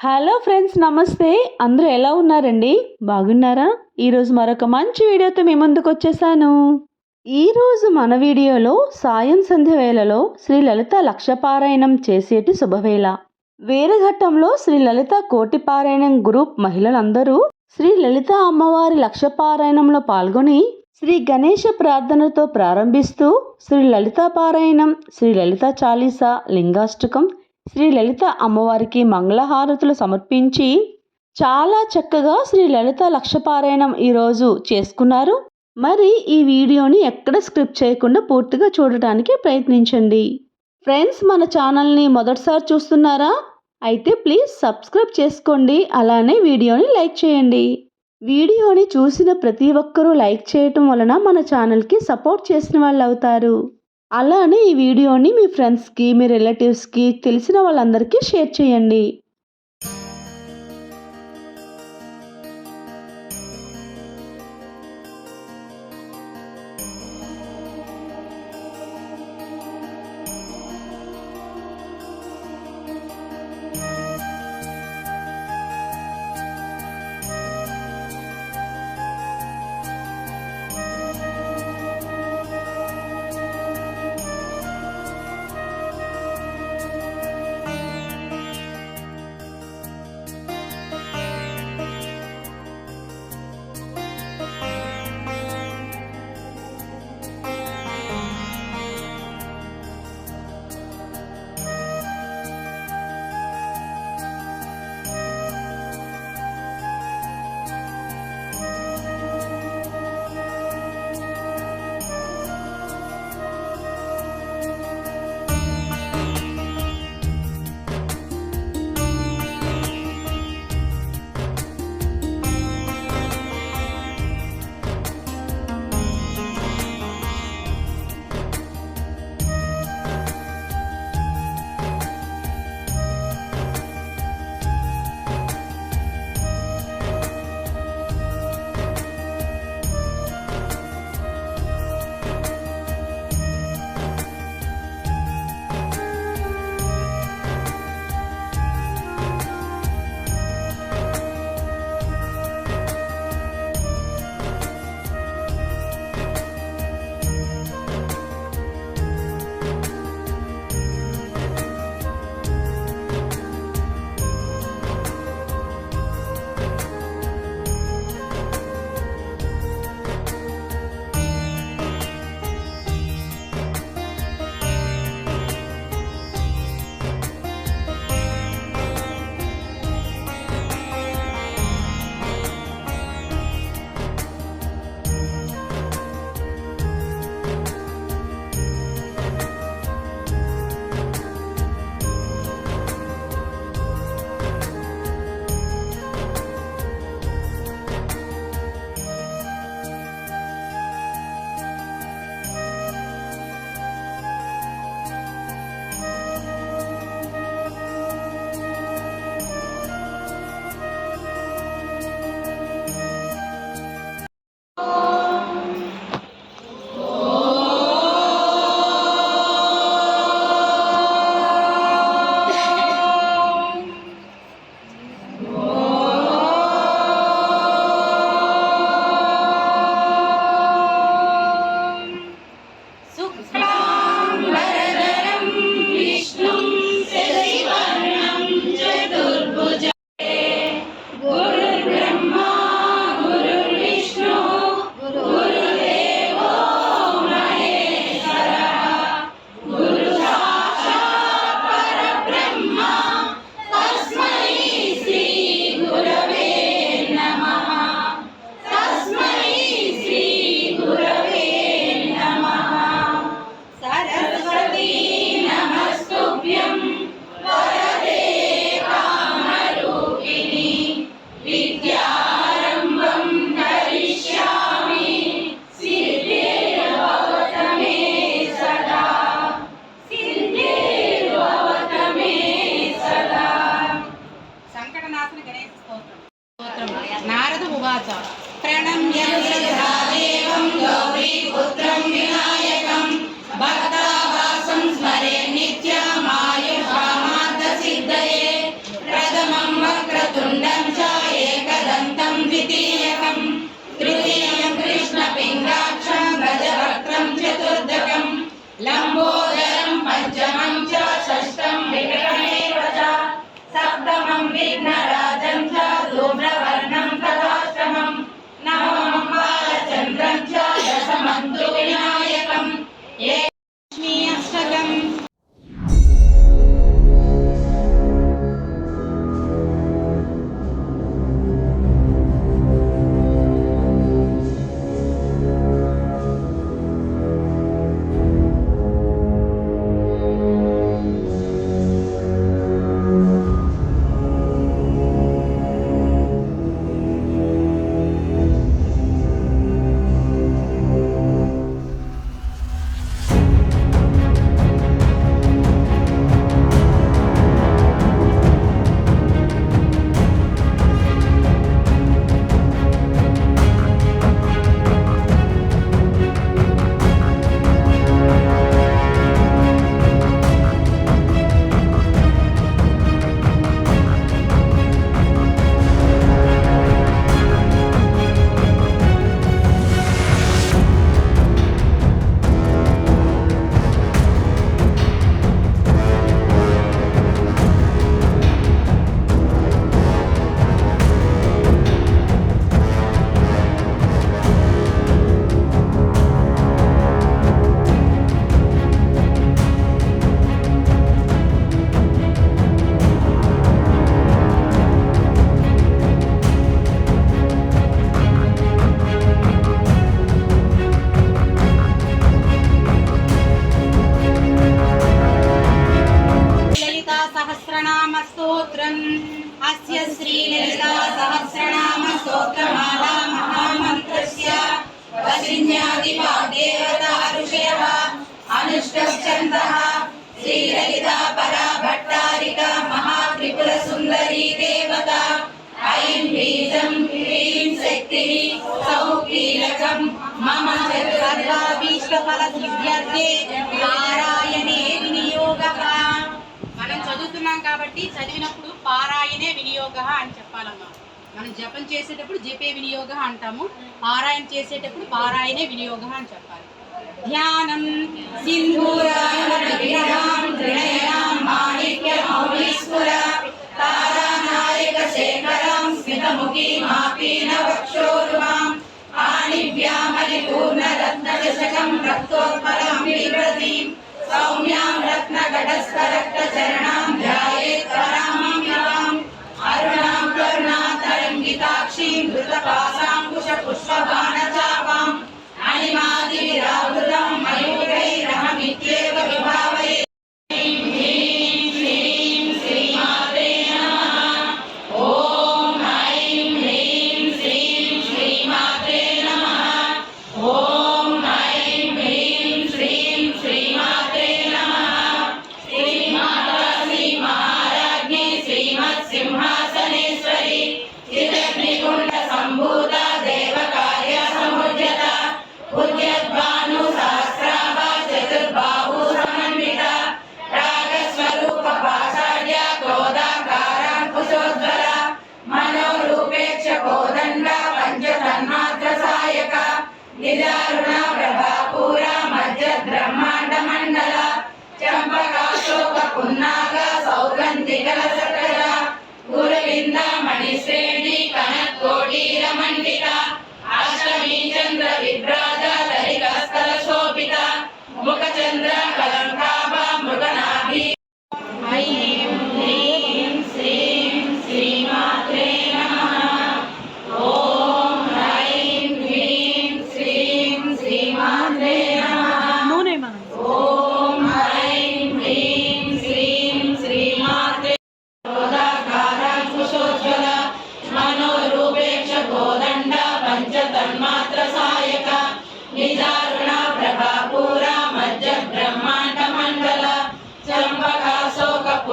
Hello friends నమస్తే. అందరూ ఎలా ఉన్నారండి? బాగున్నారా? ఈరోజు మరొక మంచి వీడియోతో మీ ముందుకు వచ్చేసాను. ఈరోజు మన వీడియోలో సాయం సంధ్య వేళలో శ్రీ లలిత లక్షపారాయణం చేసేటి శుభవేళ. వేరఘట్టంలో శ్రీ లలిత కోటి పారాయణం గ్రూప్ మహిళలందరూ శ్రీ లలిత అమ్మవారి లక్షపారాయణంలో పాల్గొని శ్రీ గణేష ప్రార్థనతో ప్రారంభిస్తూ శ్రీ లలిత పారాయణం శ్రీ లలిత చాలీసా లింగాష్టకం శ్రీ లలిత అమ్మవారికి మంగళహారతులు సమర్పించి చాలా చక్కగా శ్రీ లలిత లక్షపారాయణం ఈరోజు చేసుకున్నారు. మరి ఈ వీడియోని ఎక్కడ స్క్రిప్ట్ చేయకుండా పూర్తిగా చూడటానికి ప్రయత్నించండి. ఫ్రెండ్స్ మన ఛానల్ని మొదటిసారి చూస్తున్నారా? అయితే ప్లీజ్ సబ్స్క్రైబ్ చేసుకోండి అలానే వీడియోని లైక్ చేయండి. వీడియోని చూసిన ప్రతి ఒక్కరూ లైక్ చేయటం వలన మన ఛానల్కి సపోర్ట్ చేసిన వాళ్ళు అవుతారు అలానే ఈ వీడియోని మీ ఫ్రెండ్స్కి మీ రిలేటివ్స్కి తెలిసిన వాళ్ళందరికీ షేర్ చేయండి. నారాయణే వినియోగః. మనం చదువుతున్నాం కాబట్టి చదివినప్పుడు పారాయణే వినియోగ అని చెప్పాలమ్మా మనం జపం చేసేటప్పుడు జపే వినియోగ అంటాము. పారాయణ చేసేటప్పుడు పారాయణే వినియోగ అని చెప్పాలి. ధ్యానం సింధూరాయణ విగ్రహం త్రినయనాం మాణిక్య మౌళీస్ఫుర తారానాయక సౌగంధికల సకల గురువింద మణిశ్రేణి కనకోటీర మండిత అష్టమి చంద్ర విభ్రాజ దరికస్థల శోభిత ముఖ చంద్ర కలంకాభ మృగనాభి. ఐం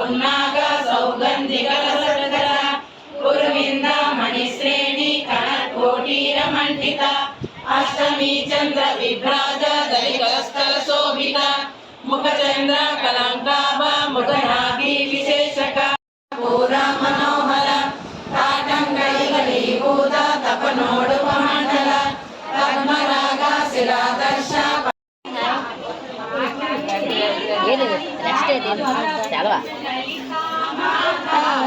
చంపకాశోక పున్నాగ సౌగంధికల సకల గురువింద మణిశ్రేణి కణకోటీర మండిత అష్టమి చంద్ర విభ్రాజ దళికస్థల శోభిత ముఖ చంద్ర కలంకాభ ముఖ నాభి విశేషక పూర మనోహర తాటంకైకలీభూత తపనోడు మండల పద్మరాగ శిలాదర్శ ఏది నెక్స్ట్ చదవా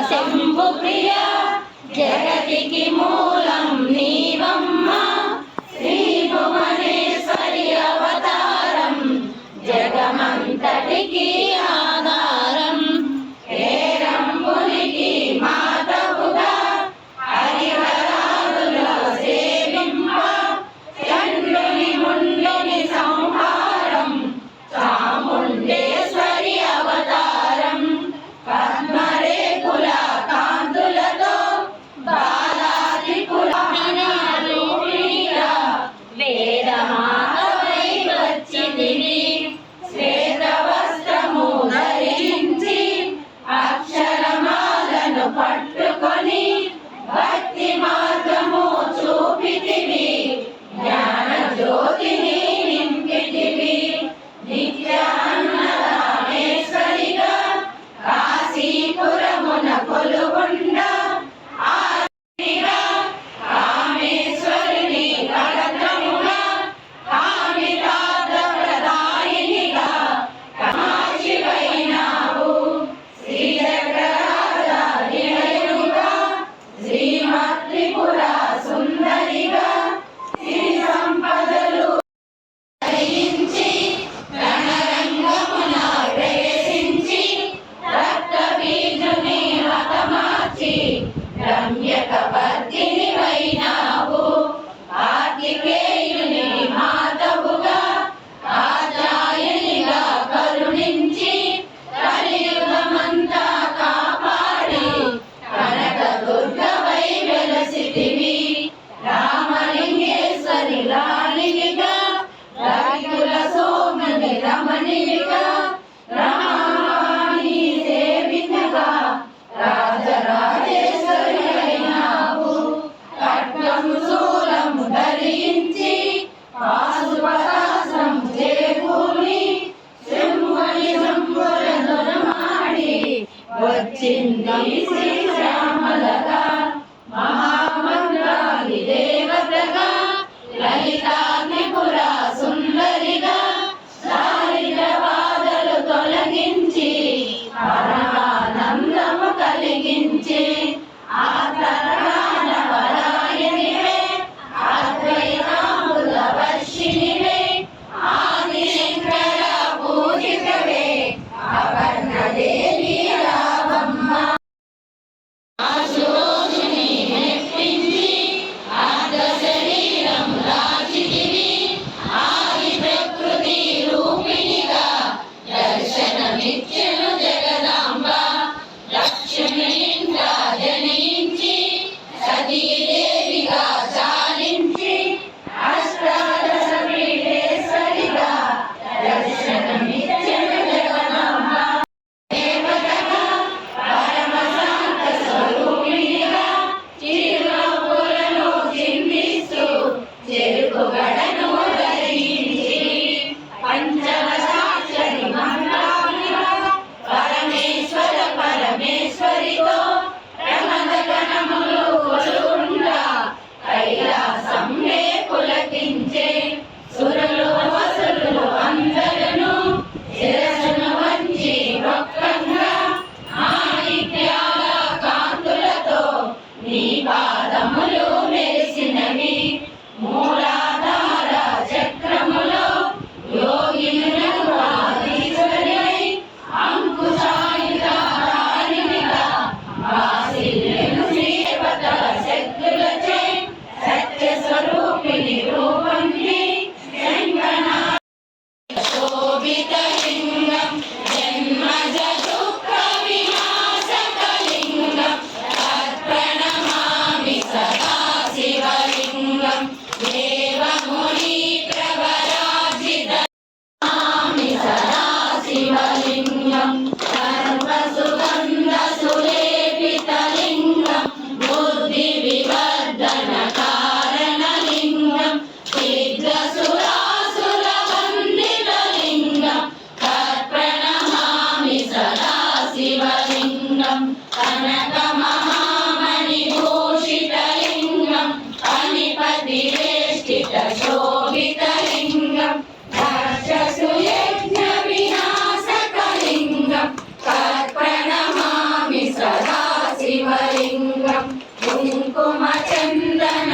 శంభు ప్రియ జగతికి మూలం నీవమ్మ శ్రీ భువనేశ్వరి అవతారం జగమంతటికి వచ్చింది కైలాసంలో పులకించే కుంకుమ చందన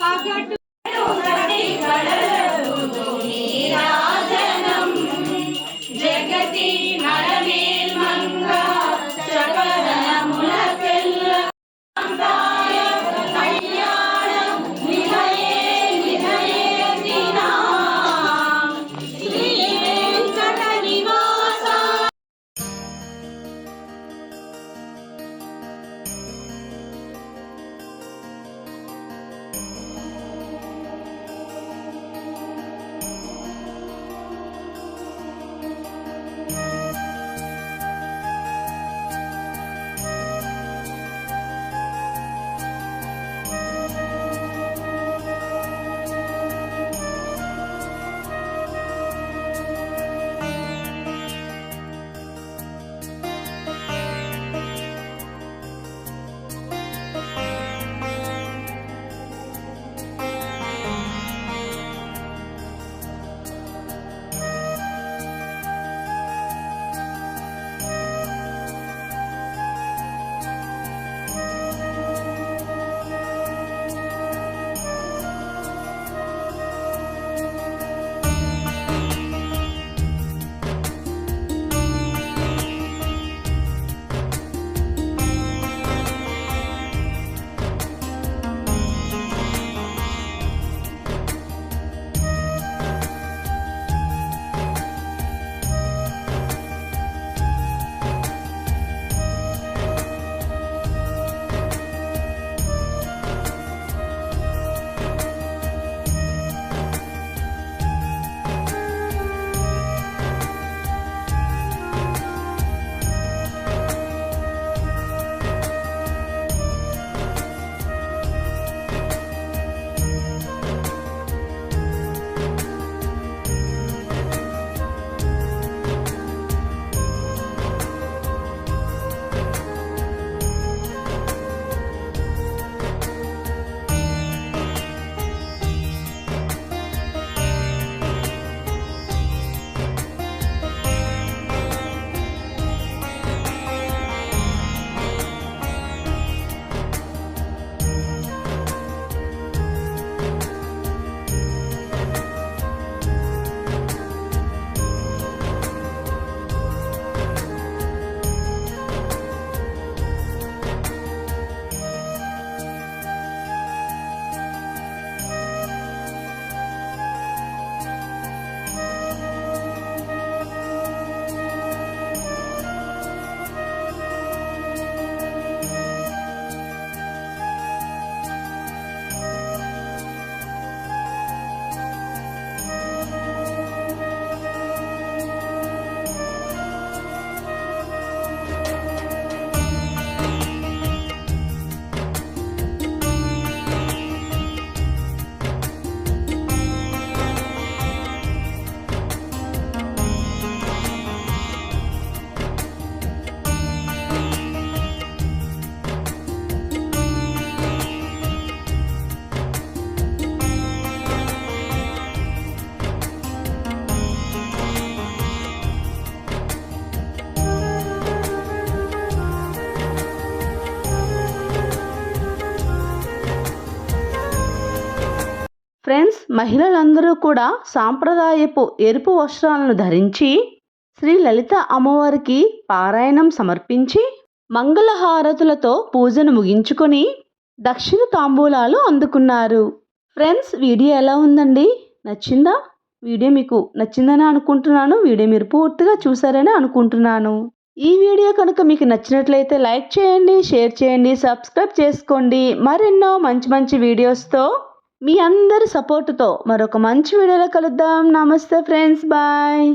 തകട് మహిళలందరూ కూడా సాంప్రదాయపు ఎరుపు వస్త్రాలను ధరించి శ్రీ లలిత అమ్మవారికి పారాయణం సమర్పించి మంగళహారతులతో పూజను ముగించుకొని దక్షిణ తాంబూలాలు అందుకున్నారు. ఫ్రెండ్స్ వీడియో ఎలా ఉందండి? నచ్చిందా? వీడియో మీకు నచ్చిందని అనుకుంటున్నాను. వీడియో మీరు పూర్తిగా చూసారని అనుకుంటున్నాను. ఈ వీడియో కనుక మీకు నచ్చినట్లయితే లైక్ చేయండి షేర్ చేయండి సబ్స్క్రైబ్ చేసుకోండి. మరెన్నో మంచి మంచి వీడియోస్తో మీ అందరి సపోర్టుతో మరొక మంచి వీడియోలో కలుద్దాం. నమస్తే ఫ్రెండ్స్. బాయ్.